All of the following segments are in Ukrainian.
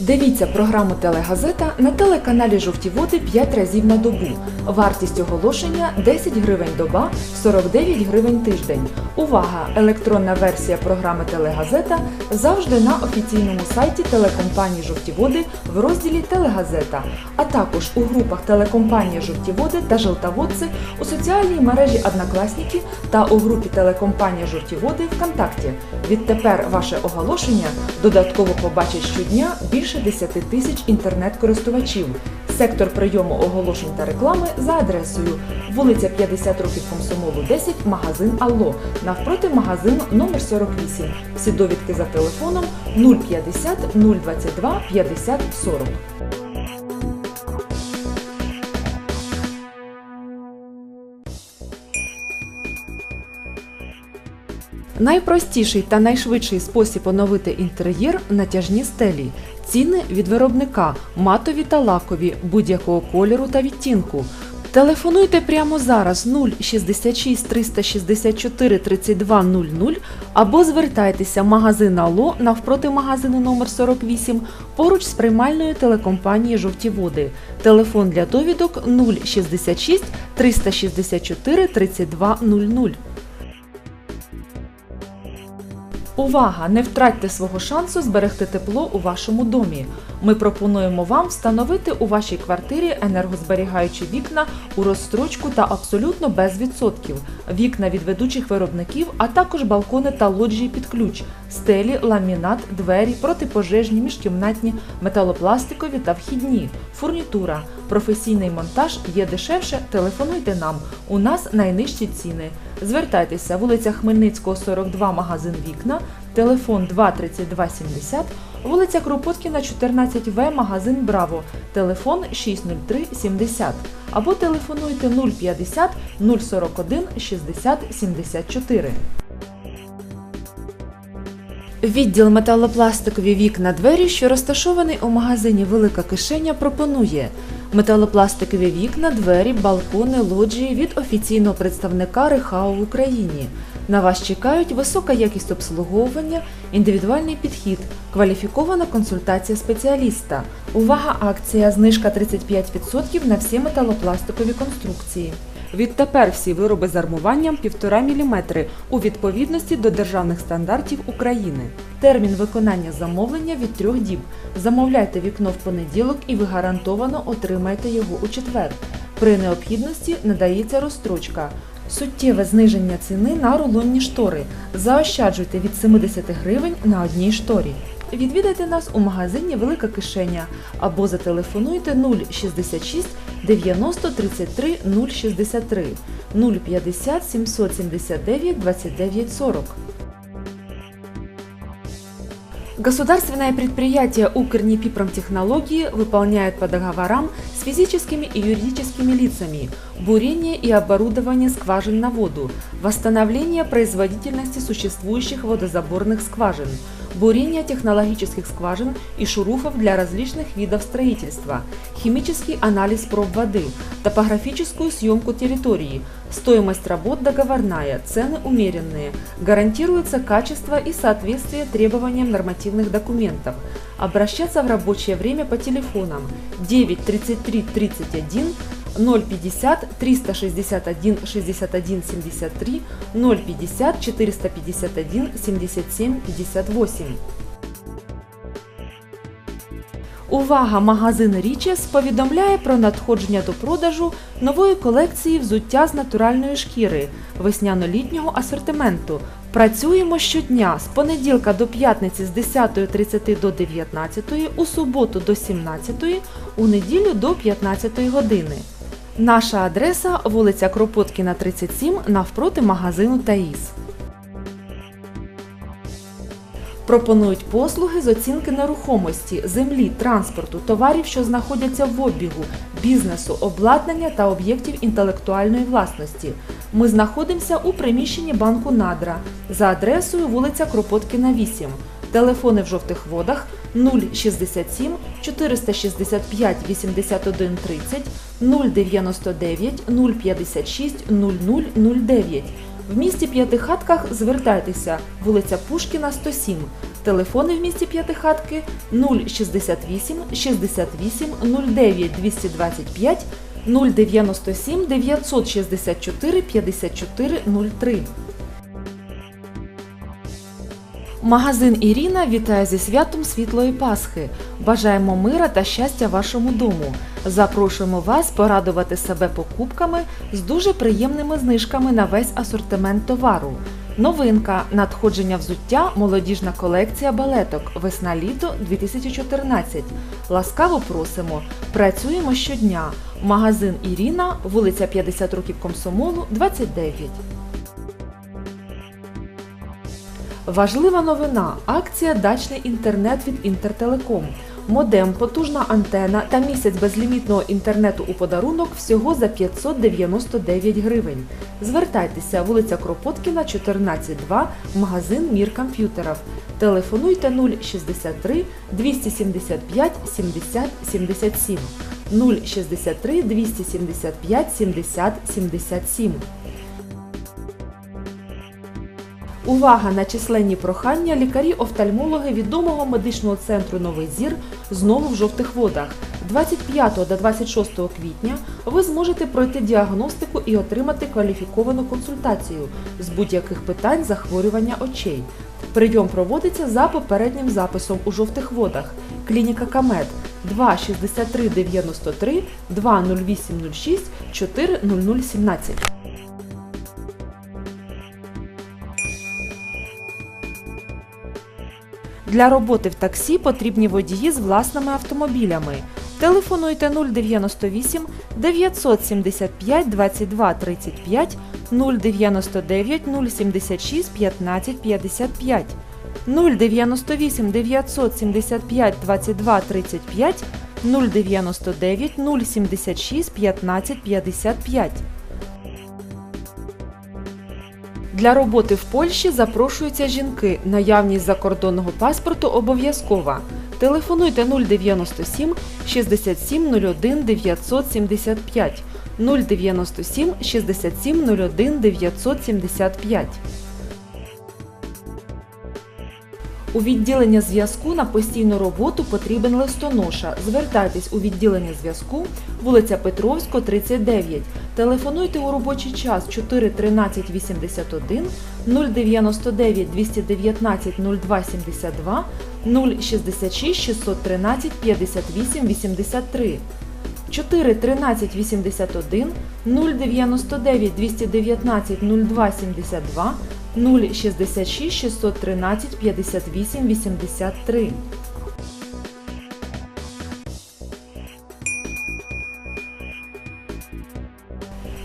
Дивіться програму Телегазета на телеканалі Жовті Води 5 разів на добу. Вартість оголошення 10 гривень доба, 49 гривень тиждень. Увага! Електронна версія програми Телегазета завжди на офіційному сайті телекомпанії Жовті Води в розділі Телегазета, а також у групах телекомпанія Жовті Води та Желтоводці у соціальній мережі Однокласники та у групі телекомпанія Жовті Води ВКонтакті. Відтепер ваше оголошення додатково побачить щодня більше 10 тисяч інтернет-користувачів. Сектор прийому оголошень та реклами за адресою вулиця 50 років Комсомолу 10, магазин Алло, навпроти магазину номер 48. Всі довідки за телефоном 050 022 50 40. Найпростіший та найшвидший спосіб оновити інтер'єр натяжні стелі. Ціни від виробника матові та лакові будь-якого кольору та відтінку. Телефонуйте прямо зараз 066 364 32 00 або звертайтеся в магазин Ало навпроти магазину номер 48 поруч з приймальною телекомпанії Жовті Води. Телефон для довідок 066 364 32 Увага! Не втратьте свого шансу зберегти тепло у вашому домі. Ми пропонуємо вам встановити у вашій квартирі енергозберігаючі вікна у розстрочку та абсолютно без відсотків, вікна від ведучих виробників, а також балкони та лоджії під ключ, стелі, ламінат, двері, протипожежні, міжкімнатні, металопластикові та вхідні, фурнітура. Професійний монтаж є дешевше. Телефонуйте нам. У нас найнижчі ціни. Звертайтеся, вулиця Хмельницького, 42, магазин Вікна, телефон 232 70, вулиця Кропоткіна, 14В, магазин Браво, телефон 603 70 або телефонуйте 050 041 60 74. Відділ металопластикові вікна двері, що розташований у магазині Велика кишеня, пропонує металопластикові вікна, двері, балкони, лоджії від офіційного представника Рехау в Україні. На вас чекають висока якість обслуговування, індивідуальний підхід, кваліфікована консультація спеціаліста. Увага! Акція знижка 35% на всі металопластикові конструкції. Відтепер всі вироби з армуванням 1,5 мм у відповідності до державних стандартів України. Термін виконання замовлення від трьох діб. Замовляйте вікно в понеділок і ви гарантовано отримаєте його у четвер. При необхідності надається розстрочка. Суттєве зниження ціни на рулонні штори. Заощаджуйте від 70 гривень на одній шторі. Відвідайте нас у магазині Велика кишеня або зателефонуйте 066 90 33 063 050 779 29 40. Государственное предприятие Укрнепипромтехнологии выполняет по договорам с физическими и юридическими лицами бурение и оборудование скважин на воду, восстановление производительности существующих водозаборных скважин, бурение технологических скважин и шуруфов для различных видов строительства, химический анализ проб воды, топографическую съемку территории. Стоимость работ договорная, цены умеренные. Гарантируется качество и соответствие требованиям нормативных документов. Обращаться в рабочее время по телефонам 9 33 31 050 361 61 73 050 451 77 58. Увага! Магазин Річес повідомляє про надходження до продажу нової колекції взуття з натуральної шкіри весняно-літнього асортименту. Працюємо щодня з понеділка до п'ятниці з 10.30 до 19.00, у суботу до 17.00, у неділю до 15.00 години. Наша адреса вулиця Кропоткіна, 37, навпроти магазину Таїс. Пропонують послуги з оцінки нерухомості, землі, транспорту, товарів, що знаходяться в обігу, бізнесу, обладнання та об'єктів інтелектуальної власності. Ми знаходимося у приміщенні банку Надра за адресою вулиця Кропоткіна, 8. Телефони в жовтих водах 067 465 81 30 099 056 0009. В місті П'ятихатках звертайтеся, вулиця Пушкіна, 107. Телефони в місті П'ятихатки 068 68 09 225 097 964 54 03. Магазин Іріна вітає зі святом Світлої Пасхи. Бажаємо мира та щастя вашому дому. Запрошуємо вас порадувати себе покупками з дуже приємними знижками на весь асортимент товару. Новинка надходження взуття молодіжна колекція балеток Весна-літо 2014. Ласкаво просимо. Працюємо щодня. Магазин Іріна, вулиця 50 років Комсомолу, 29. Важлива новина. Акція Дачний інтернет від Інтертелеком. Модем, потужна антена та місяць безлімітного інтернету у подарунок всього за 599 гривень. Звертайтеся, вулиця Кропоткіна, 14-2, магазин Мір комп'ютерів. Телефонуйте 063 275 70 77 063 275 70 77. Увага на численні прохання лікарі-офтальмологи відомого медичного центру Новий Зір знову в жовтих водах. 25 до 26 квітня ви зможете пройти діагностику і отримати кваліфіковану консультацію з будь-яких питань захворювання очей. Прийом проводиться за попереднім записом у жовтих водах. Клініка Камед 26393 20806 40017. Для роботи в таксі потрібні водії з власними автомобілями. Телефонуйте 098 975 22 35 099 076 15 55 098 975 22 35 099 076 15 55 Для роботи в Польщі запрошуються жінки. Наявність закордонного паспорту обов'язкова. Телефонуйте 097 67 01 975 097 67 01 975. У відділення зв'язку на постійну роботу потрібен листоноша. Звертайтесь у відділення зв'язку, вулиця Петровського, 39. Телефонуйте у робочий час 4 13 81 099 219 02 72 066 613 58 83. 4 13 81 099 219 02 72 066 613 58 83.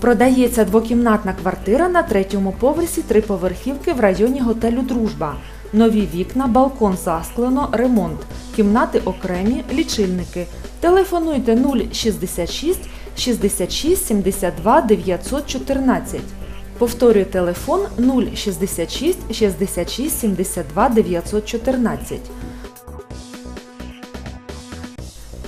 Продається двокімнатна квартира на третьому поверсі триповерхівки в районі готелю Дружба. Нові вікна, балкон засклено, ремонт, кімнати окремі, лічильники. Телефонуйте 066 66 72 914. Повторюю телефон 066 66 72 914.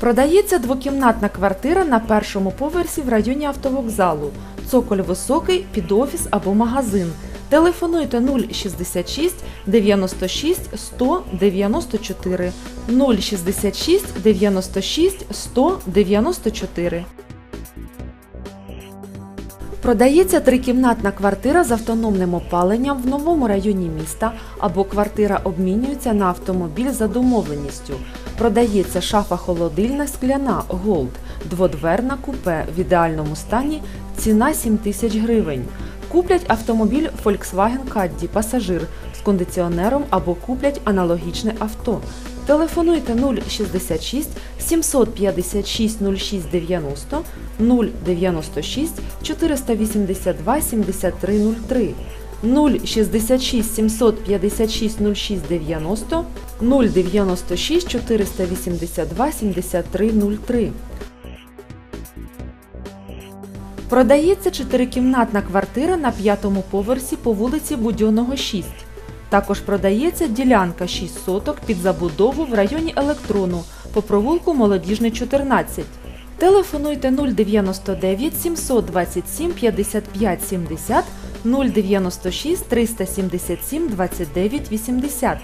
Продається двокімнатна квартира на першому поверсі в районі автовокзалу. Цоколь високий під офіс або магазин. Телефонуйте 066 96 100 94 066 96 100 94. Продається трикімнатна квартира з автономним опаленням в новому районі міста або квартира обмінюється на автомобіль за домовленістю. Продається шафа холодильна скляна Gold, дводверна купе в ідеальному стані, ціна 7 тисяч гривень. Куплять автомобіль Volkswagen Caddy пасажир з кондиціонером або куплять аналогічне авто. Телефонуйте 066 756 0690 096 482 7303 066 756 0690 096 482 7303 Продається чотирикімнатна квартира на п'ятому поверсі по вулиці Будьонного 6. Також продається ділянка 6 соток під забудову в районі Електрону по провулку Молодіжний 14. Телефонуйте 099 727 55 70 096 377 29 80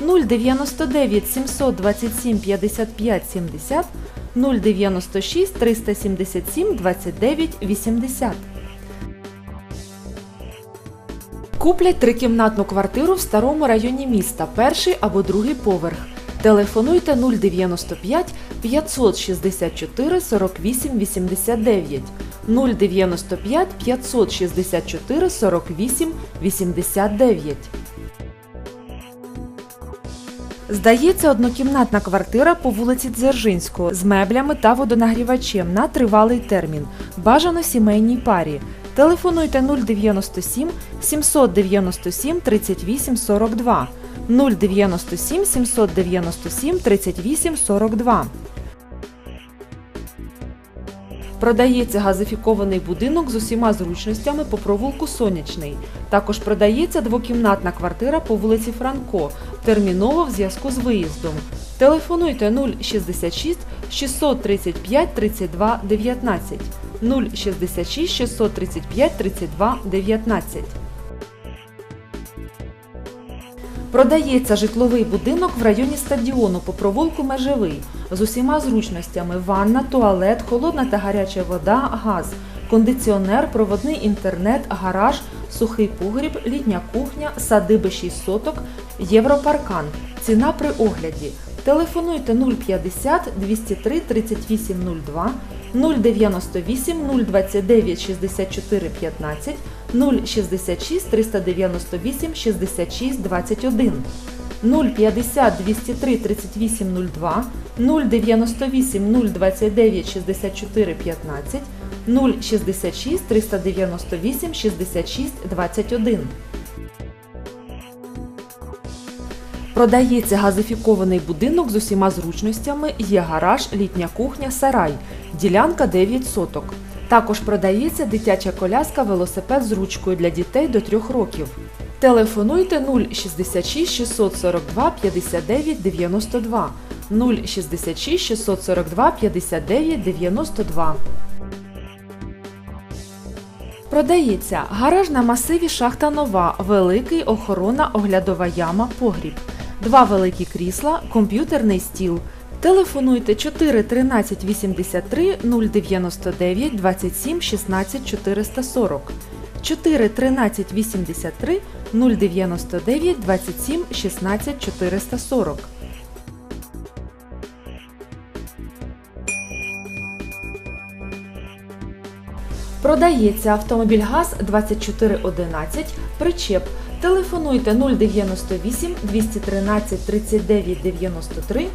099 727 55 70 096 377 29 80. Куплять трикімнатну квартиру в старому районі міста, перший або другий поверх. Телефонуйте 095 564 48 89 095 564 48 89. Здається, однокімнатна квартира по вулиці Дзержинського з меблями та водонагрівачем на тривалий термін. Бажано сімейній парі. Телефонуйте 097 797 38 42 097 797 38 42. Продається газифікований будинок з усіма зручностями по провулку Сонячний. Також продається двокімнатна квартира по вулиці Франко, терміново в зв'язку з виїздом. Телефонуйте 066 635 32 19 066 635 32 19. Продається житловий будинок в районі стадіону по провулку Межевий з усіма зручностями: ванна, туалет, холодна та гаряча вода, газ, кондиціонер, проводний інтернет, гараж, сухий погріб, літня кухня, садиби 6 соток, європаркан. Ціна при огляді. Телефонуйте 050 203 3802 098 029 64 15 066 398 66 21 050 203 3802 098 029 64 15 066 398 66 21 Продається газифікований будинок з усіма зручностями, є гараж, літня кухня, сарай, ділянка 9 соток. Також продається дитяча коляска велосипед з ручкою для дітей до 3 років. Телефонуйте 066 642 59 92 066 642 59 92. Продається гараж на масиві Шахта Нова, великий охорона, оглядова яма, погріб. Два великі крісла, комп'ютерний стіл. Телефонуйте 4 13 83 099 27 16 440. 4 13 83 099 27 16 440. Продається автомобіль ГАЗ 2411, причеп. Телефонуйте 098 213 39 93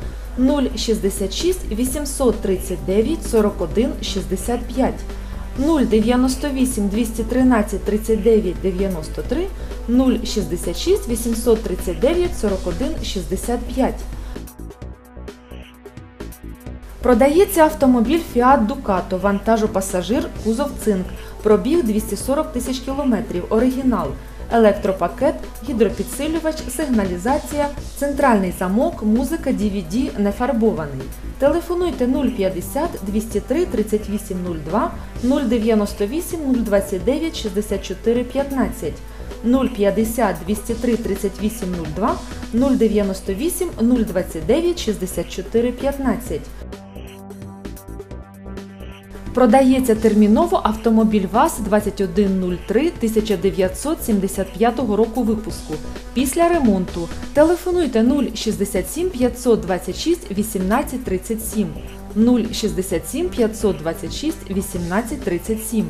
066 839 41 65 098 213 39 93 066 839 41 65 Продається автомобіль Fiat Ducato, вантажопасажир, кузов цинк, пробіг 240 тисяч кілометрів, оригінал, електропакет, гідропідсилювач, сигналізація, центральний замок, музика, DVD, нефарбований. Телефонуйте 050 203 3802 098 029 64 15 050 203 3802 098 029 64 15 Продається терміново автомобіль ВАЗ-2103 1975 року випуску. Після ремонту. Телефонуйте 067 526 18 37 067 526 18 37.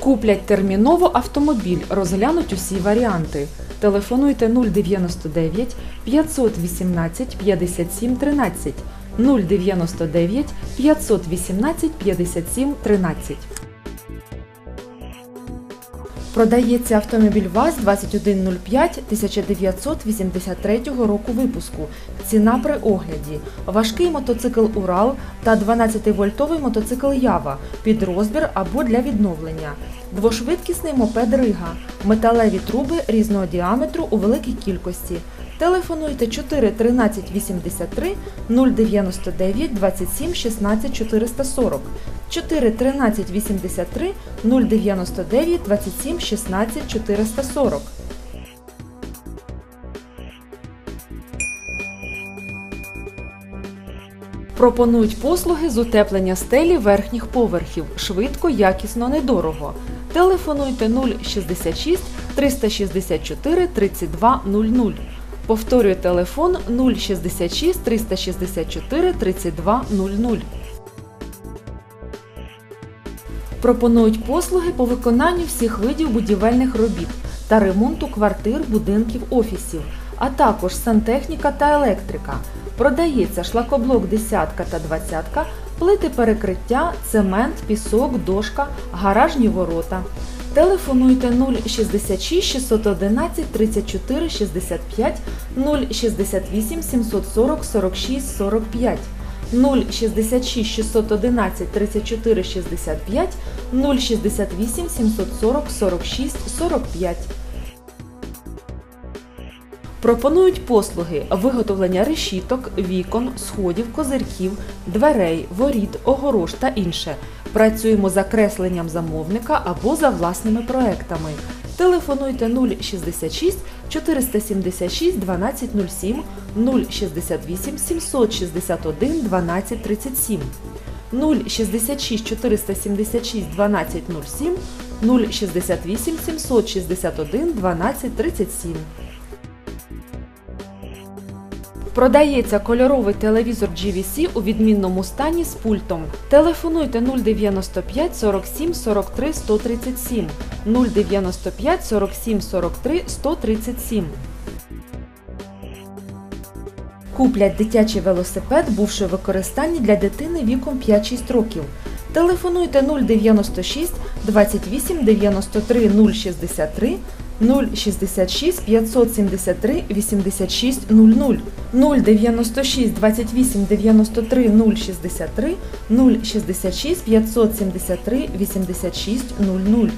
Куплять терміново автомобіль. Розглянуть усі варіанти. Телефонуйте 099 518 57 13 099 518 57 13. Продається автомобіль ВАЗ-2105 1983 року випуску. Ціна при огляді. Важкий мотоцикл Урал та 12-вольтовий мотоцикл Ява під розбір або для відновлення. Двошвидкісний мопед Рига. Металеві труби різного діаметру у великій кількості. Телефонуйте 4 13 83 099 27 16 440 4 13 83 099 27 16 440. Пропонують послуги з утеплення стелі верхніх поверхів швидко, якісно, недорого. Телефонуйте 066 364 3200. Повторюю телефон 066 364 32 00. Пропонують послуги по виконанню всіх видів будівельних робіт та ремонту квартир, будинків, офісів, а також сантехніка та електрика. Продається шлакоблок десятка та двадцятка, плити перекриття, цемент, пісок, дошка, гаражні ворота. Телефонуйте 066 611 34 65 068 740 46 45 066 611 34 65 068 740 46 45. Пропонують послуги виготовлення решіток, вікон, сходів, козирків, дверей, воріт, огорож та інше. Працюємо за кресленням замовника або за власними проектами. Телефонуйте 066 476 1207 068 761 1237 066 476 1207 068 761 1237 Продається кольоровий телевізор GVC у відмінному стані з пультом. Телефонуйте 095 47 43 137 095 47 43 137. Куплять дитячий велосипед, бувши в використанні для дитини віком 5-6 років. Телефонуйте 096 28 93 063 066 573 86 00 096 28 93 063 066 573 86 00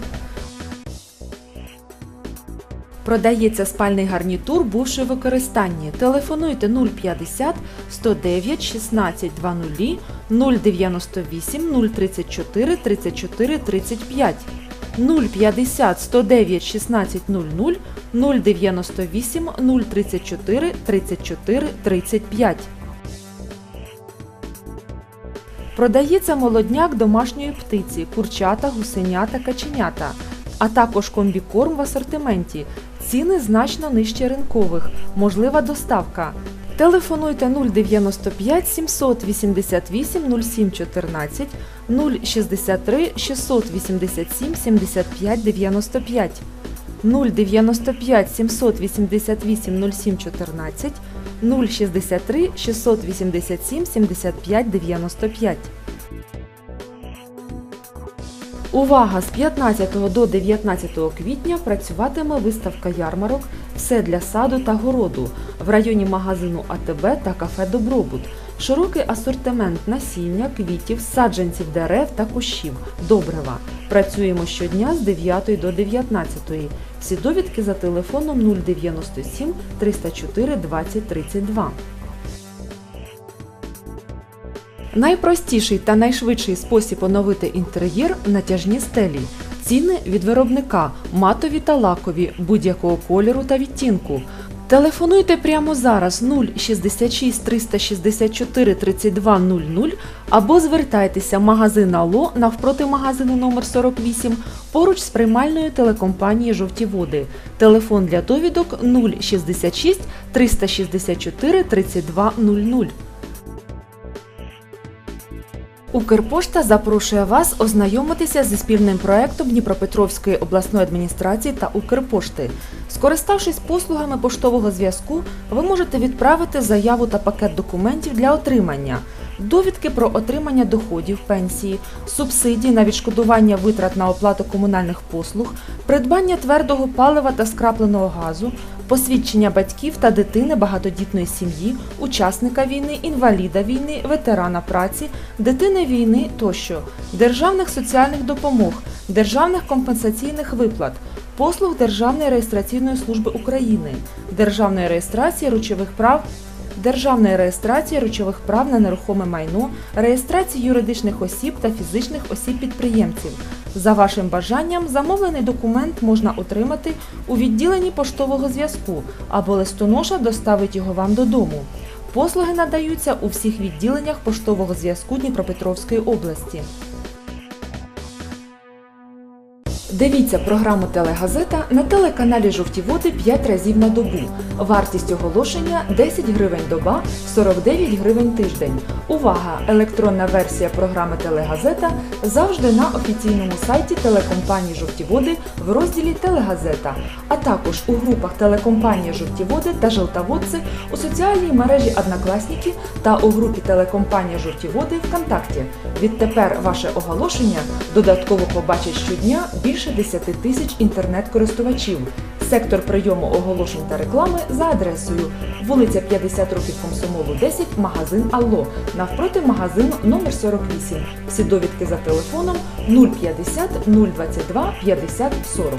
Продається спальний гарнітур, бувши в використанні. Телефонуйте 050 109 16 20 098 034 34 35 050 109 16 00 098 034 34 35. Продається молодняк домашньої птиці, курчата, гусенята, каченята, а також комбікорм в асортименті. Ціни значно нижче ринкових. Можлива доставка. Телефонуйте 095 788 0714 063 687 75 95 095 788 0714 063 687 75 95 Увага! З 15 до 19 квітня працюватиме виставка ярмарок Все для саду та городу в районі магазину АТБ та кафе Добробут. Широкий асортимент насіння, квітів, саджанців дерев та кущів. Добрива. Працюємо щодня з 9 до 19. Всі довідки за телефоном 097 304 20 32. Найпростіший та найшвидший спосіб оновити інтер'єр натяжні стелі. Ціни від виробника матові та лакові будь-якого кольору та відтінку. Телефонуйте прямо зараз 066 364 32 00 або звертайтеся в магазин Ало навпроти магазину номер 48 поруч з приймальною телекомпанії Жовті води. Телефон для довідок 066 364 32 00. Укрпошта запрошує вас ознайомитися зі спільним проектом Дніпропетровської обласної адміністрації та Укрпошти. Скориставшись послугами поштового зв'язку, ви можете відправити заяву та пакет документів для отримання, довідки про отримання доходів пенсії, субсидій на відшкодування витрат на оплату комунальних послуг, придбання твердого палива та скрапленого газу, посвідчення батьків та дитини багатодітної сім'ї, учасника війни, інваліда війни, ветерана праці, дитини війни тощо, державних соціальних допомог, державних компенсаційних виплат, послуг Державної реєстраційної служби України, державної реєстрації речових прав. Державної реєстрації речових прав на нерухоме майно, реєстрації юридичних осіб та фізичних осіб-підприємців. За вашим бажанням, замовлений документ можна отримати у відділенні поштового зв'язку або листоноша доставить його вам додому. Послуги надаються у всіх відділеннях поштового зв'язку Дніпропетровської області. Дивіться програму Телегазета на телеканалі Жовті Води 5 разів на добу. Вартість оголошення 10 гривень доба, 49 гривень тиждень. Увага! Електронна версія програми Телегазета завжди на офіційному сайті телекомпанії Жовті Води в розділі Телегазета, а також у групах телекомпанія Жовті Води та Желтоводці у соціальній мережі Однокласники та у групі телекомпанія Жовті Води ВКонтакті. Відтепер ваше оголошення додатково побачать щодня більше 10 тисяч інтернет-користувачів. Сектор прийому оголошень та реклами за адресою вулиця 50 років Комсомолу 10, магазин Алло, навпроти магазину номер 48. Всі довідки за телефоном 050 022 50 40.